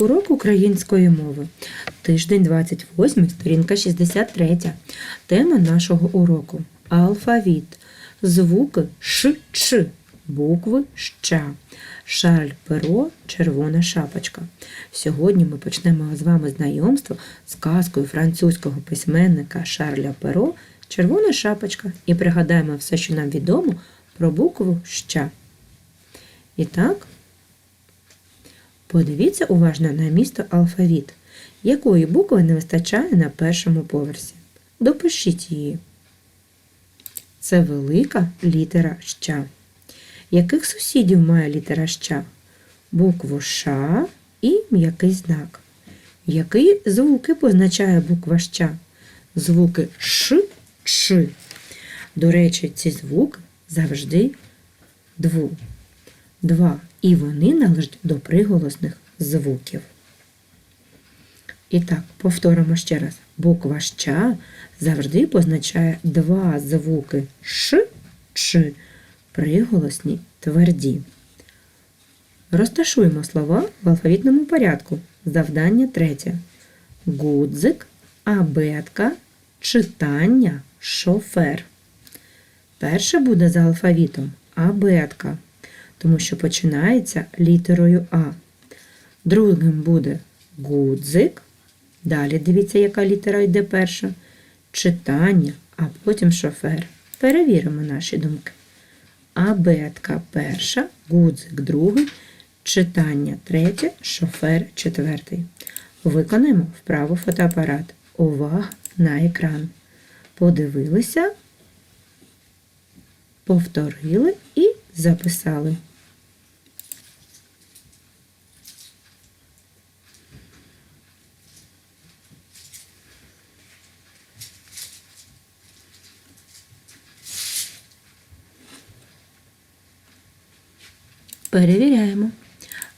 Урок української мови. Тиждень 28, сторінка 63. Тема нашого уроку алфавіт. Звуки ш, ч, букви ща. Шарль перо, червона шапочка. Сьогодні ми почнемо з вами знайомство з казкою французького письменника Шарля Перо Червона шапочка і пригадаємо все, що нам відомо про букву ща. І так, Подивіться уважно на місто алфавіт. Якої букви не вистачає на першому поверсі? Допишіть її. Це велика літера ща. Яких сусідів має літера ща? Букву Ш і м'який знак. Які звуки позначає буква ща? Звуки Ш, Ч. До речі, ці звуки завжди дву. Два. І вони належать до приголосних звуків. І так, повторимо ще раз. Буква ща завжди позначає два звуки ш, ч, приголосні тверді. Розташуємо слова в алфавітному порядку. Завдання третє. Гудзик, абетка, читання, шофер. Перше буде за алфавітом абетка тому що починається літерою А. Другим буде гудзик. Далі дивіться, яка літера йде перша. Читання, а потім шофер. Перевіримо наші думки. Абетка перша, гудзик другий, читання третє, шофер четвертий. Виконаємо вправо фотоапарат. Увага на екран. Подивилися, повторили і записали. Перевіряємо.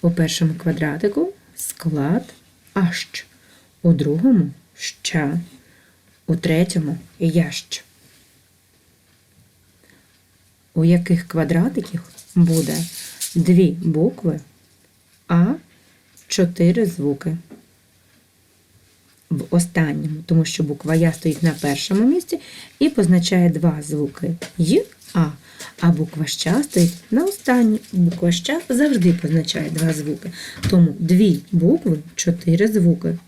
У першому квадратику склад ащ, у другому ща, у третьому ящ. У яких квадратиках буде дві букви, а чотири звуки. В останньому, тому що буква Я стоїть на першому місці і позначає два звуки Й, А. А буква ща стоїть на останній. Буква ща завжди позначає два звуки. Тому дві букви, чотири звуки.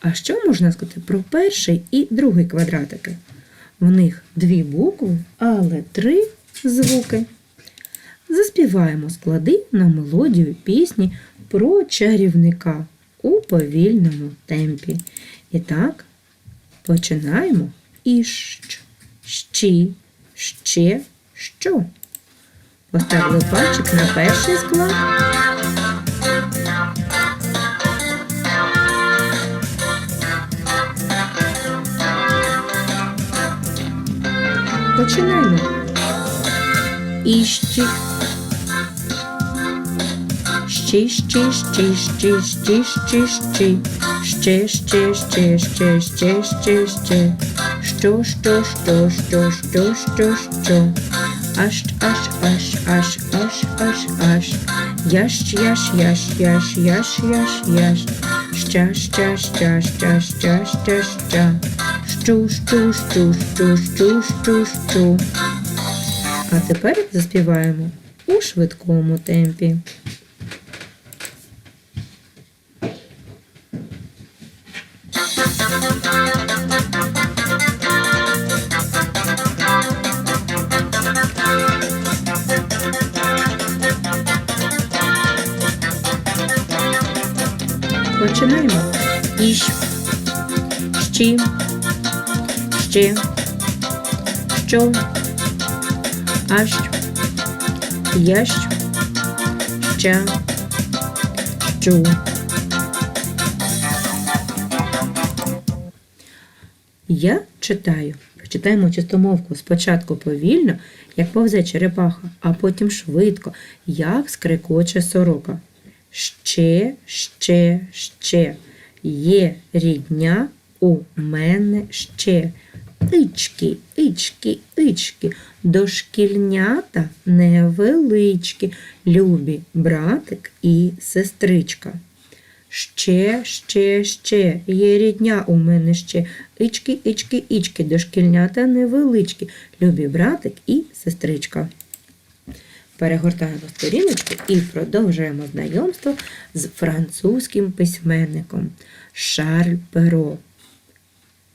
А що можна сказати про перший і другий квадратики? В них дві букви, але три звуки. Заспіваємо склади на мелодію пісні про чарівника у повільному темпі. І так, починаємо іщ, щі, ще, що. Поставили пальчик на перший склад. Починаємо. Іщі. Щі, щі, щі, щі, щі, щі, щі. Ще, ще, ще, ще, ще, ще, ще. Що, що, що, що, що, що, що. Аш, аш, аш, аш, аш, аш, аш. Яш, яш, яш, яш, яш, яш, яш. Ща, ща, ща, ща, ща, ща, ща. Щу, щу, щу, щу, щу, щу, щу. А тепер заспіваємо у швидкому темпі. Щі, ще, що, ащ, ящ, ща, щу. Я читаю. Читаємо чистомовку спочатку повільно, як повзе черепаха, а потім швидко, як скрикоче сорока. Ще, ще, ще. Є рідня у мене ще. Ички, ички, ички, дошкільнята невеличкі, любі братик і сестричка. Ще, ще, ще, є рідня у мене ще. Ічки, ічки, ічки, дошкільнята невеличкі, любі братик і сестричка. Перегортаємо сторіночку і продовжуємо знайомство з французьким письменником Шарль Перо.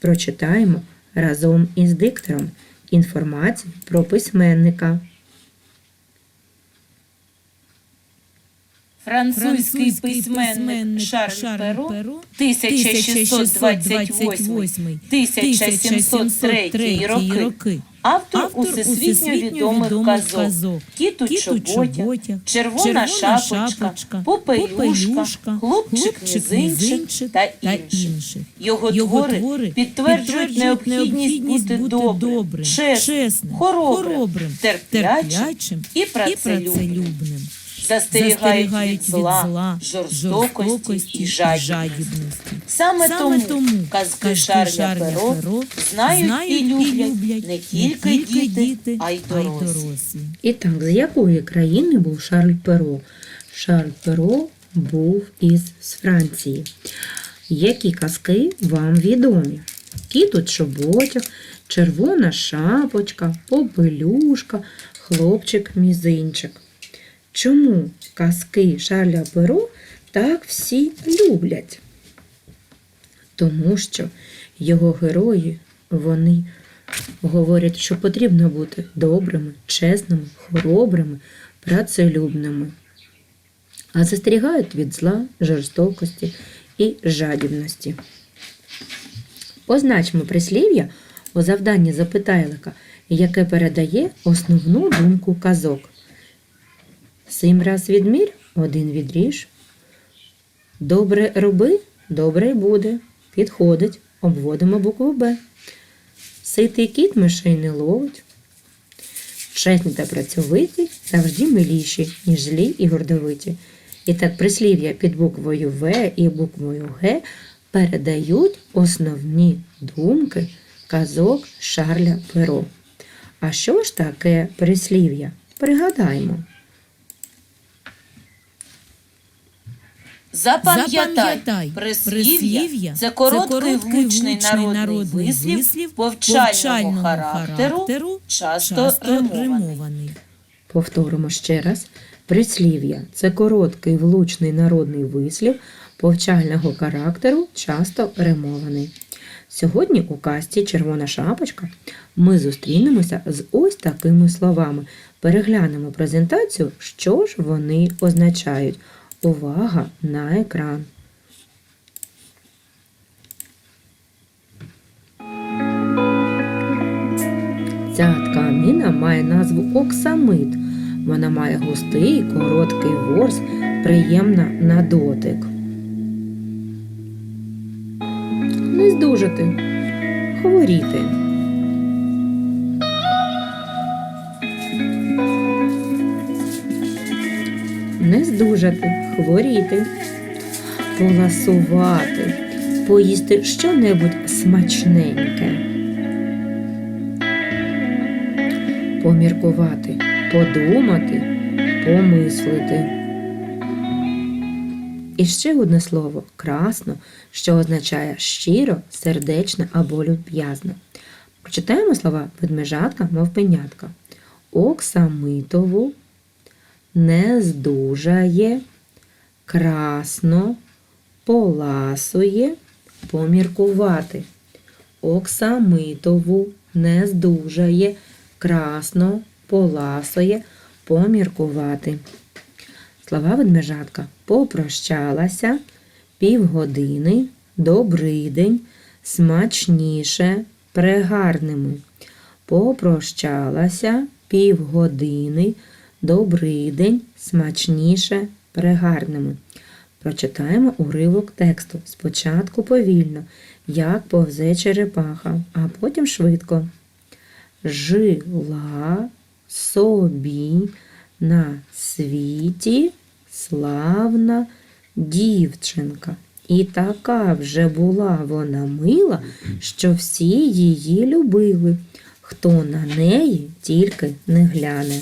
Прочитаємо разом із диктором інформацію про письменника. Французький письменник Шарль Перо 1628-1703 роки. Автор усесвітньо відомих казок Кіт у чоботях, Червона шапочка, Попелюшка, Хлопчик мізинчик та інших. Його твори підтверджують необхідність бути добрим, чесним, хоробрим, терплячим і працелюбним. Застерігають від зла, жорстокості і жадібності. Саме тому казки Шарля Перо знають і люблять не тільки діти, а й дорослі. І так, з якої країни був Шарль Перо? Шарль Перо був із Франції. Які казки вам відомі? Кіт у чоботях, червона шапочка, попелюшка, хлопчик-мізинчик. Чому казки Шарля Перо так всі люблять? Тому що його герої, вони говорять, що потрібно бути добрими, чесними, хоробрими, працелюбними, а застерігають від зла, жорстокості і жадібності. Позначимо прислів'я у завданні запитайлика, яке передає основну думку казок. Сім раз відмір, один відріж. Добре роби, добре й буде. Підходить, обводимо букву Б. Ситий кіт мишей не ловить. Чесні та працьовиті завжди миліші, ніж злі і гордовиті. І так прислів'я під буквою В і буквою Г передають основні думки казок Шарля Перо. А що ж таке прислів'я? Пригадаймо. Запам'ятай, прислів'я – це короткий влучний народний вислів повчального характеру, часто римований. Повторимо ще раз. Прислів'я це короткий влучний народний вислів повчального характеру, часто римований. Сьогодні у касті Червона шапочка ми зустрінемося з ось такими словами. Переглянемо презентацію, що ж вони означають. Увага на екран. Ця тканина має назву оксамит. Вона має густий, короткий ворс, приємна на дотик. Не здужати, хворіти. Не здужати, хворіти, поласувати, поїсти щонебудь смачненьке. Поміркувати, подумати, помислити. І ще одне слово красно, що означає щиро, сердечно або люб'язно. Прочитаємо слова ведмежатка, мавпенятка. Оксамитову не здужає, красно, поласує, поміркувати. Оксамитову не здужає, красно, поласує, поміркувати. Слова ведмежатка попрощалася, півгодини, добрий день, смачніше, прегарними. Попрощалася, півгодини, добрий день, смачніше, прегарними. Прочитаємо уривок тексту. Спочатку повільно, як повзе черепаха, а потім швидко. Жила собі на світі славна дівчинка. І така вже була вона мила, що всі її любили, хто на неї тільки не гляне.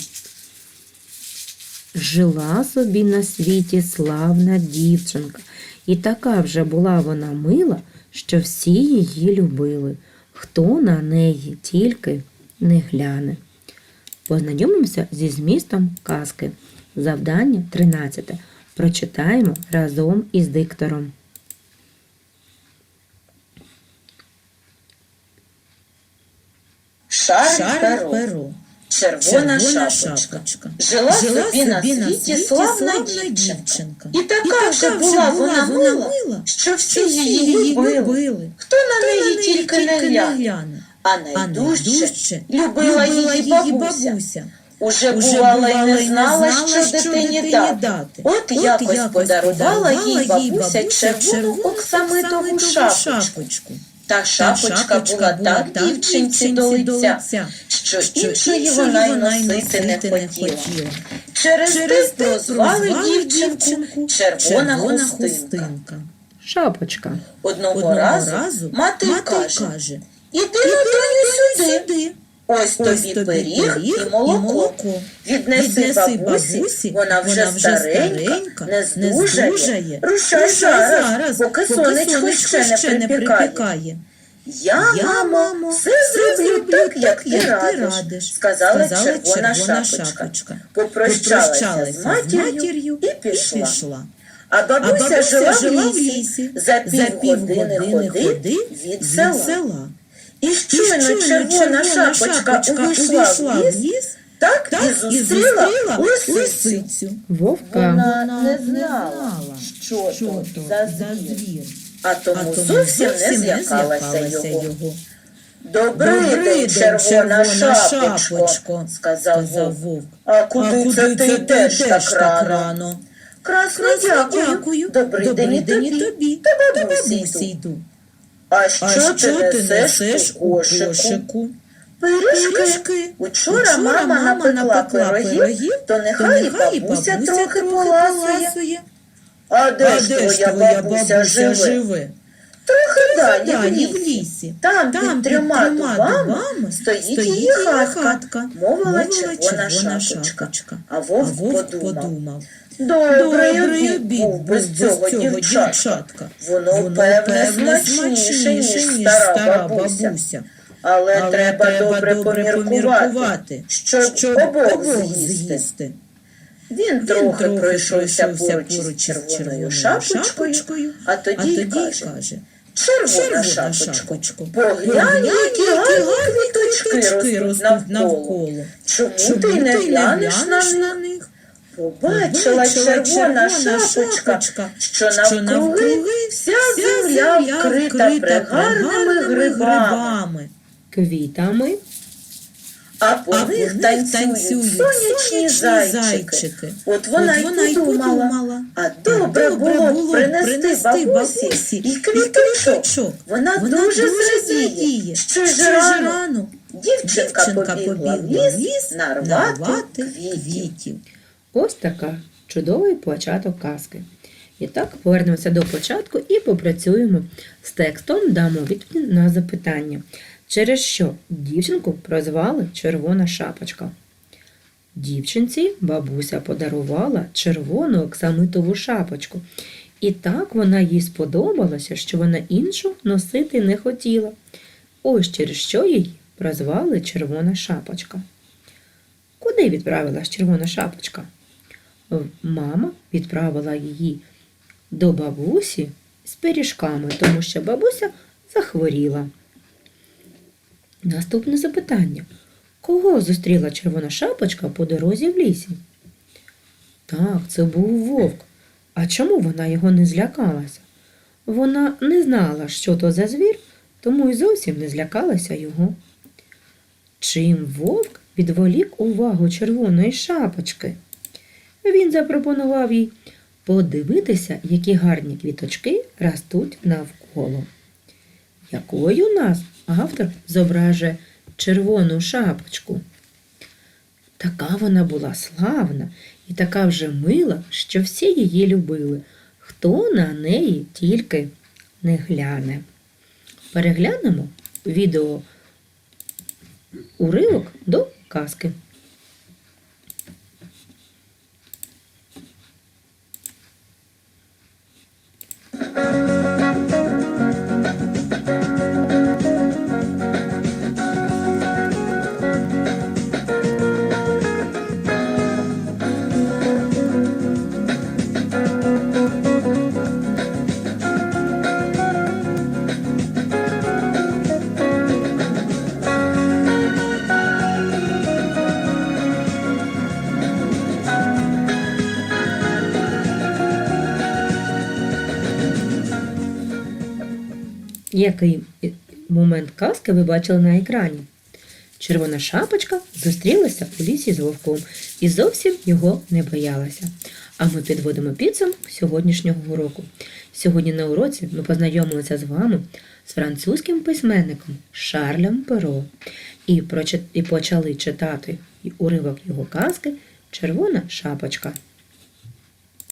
Жила собі на світі славна дівчинка, І така вже була вона мила, що всі її любили, хто на неї тільки не гляне. Познайомимося зі змістом казки. Завдання 13. Прочитаємо разом із диктором. Шар, перо, червона, червона шапочка. шапочка. Жила, Жила собі на собі на світі світі славна дівчинка. І така вже була вона мила, що всі що всі її любили. любили. Хто на Хто неї неї тільки не гляне. А найдужче любила її бабуся. Уже Уже бувала й не знала, що дитині дати. От якось подарувала їй бабуся червону оксамитову шапочку. Та шапочка була так дівчинці до лиця, що іншої вона й носити не хотіла. Через те прозвали дівчинку червона хустинка. Шапочка. Одного разу мати каже, іди на сюди, сюди, ось тобі пиріг і молоко. Віднеси бабусі, вона вже старенька, не здужає. Рушай зараз, поки сонечко ще не припікає. Я, Я, мамо, все зроблю так, як ти радиш, сказала червона шапочка. Попрощалася з матір'ю і пішла. А бабуся жила в лісі, за за півгодини ходи від села. І щойно червона шапочка увійшла в ліс, так і зустріла лисицю. Вовка. Вона не знала, що що то за звір, а тому А тому зовсім не злякалася його. Добрий день, червона шапочко, сказав сказав вовк. вовк. А куди це ти йдеш так рано? Красно дякую. Дякую. Добрий день і тобі. Та Та бабусі бабусі йду. йду. А А що ти несеш у кошику? кошику? Пиріжки. Пиріжки. Учора мама напекла пирогів, то нехай і бабуся трохи поласує. А де ж твоя бабуся живе? Трохи далі в в лісі. Там Там під трьома дубами стоїть її хатка, мовила червона шапочка. А А вовк подумав. Добрий обід без цього дівчатка. дівчатка. Воно, певне, смачніше, ніж стара бабуся. Але, Але треба добре поміркувати, щоб, обох з'їсти. Він трохи пройшовся поруч із червоною шапочкою, а тоді й каже, червона шапочко, поглянь, які гарні квіточки ростуть навколо. Чому ти не глянеш на них? Побачила червона шапочка, що навкруги вся земля вкрита прегарними грибами, Квітами. а по них танцюють сонячні зайчики. От вона й подумала, а добре було б принести бабусі і квіточок. Вона дуже зрадіє, що ж рано дівчинка побігла в ліс нарвати квітів. Ось така чудовий початок казки. І так повернемося до початку і попрацюємо з текстом, дамо відповідь на запитання, через що дівчинку прозвали Червона шапочка. Дівчинці бабуся подарувала червону оксамитову шапочку. І так вона їй сподобалася, що вона іншу носити не хотіла. Ось через що її прозвали Червона шапочка. Куди відправилась червона шапочка? Е, Мама відправила її до бабусі з пиріжками, тому що бабуся захворіла. Наступне запитання. Кого зустріла червона шапочка по дорозі в лісі? Так, це був вовк. А чому вона його не злякалася? Вона не знала, що то за звір, тому й зовсім не злякалася його. Чим вовк відволік увагу червоної шапочки? Він запропонував їй подивитися, які гарні квіточки ростуть навколо. Якою нас автор зображує червону шапочку? Така вона була славна і така вже мила, що всі її любили, хто на неї тільки не гляне. Переглянемо відео уривок до казки. Який момент казки ви бачили на екрані? Червона шапочка зустрілася у лісі з вовком і зовсім його не боялася. А ми підводимо підсумок сьогоднішнього уроку. Сьогодні на уроці ми познайомилися з вами з французьким письменником Шарлем Перо і, і почали читати уривок його казки Червона шапочка.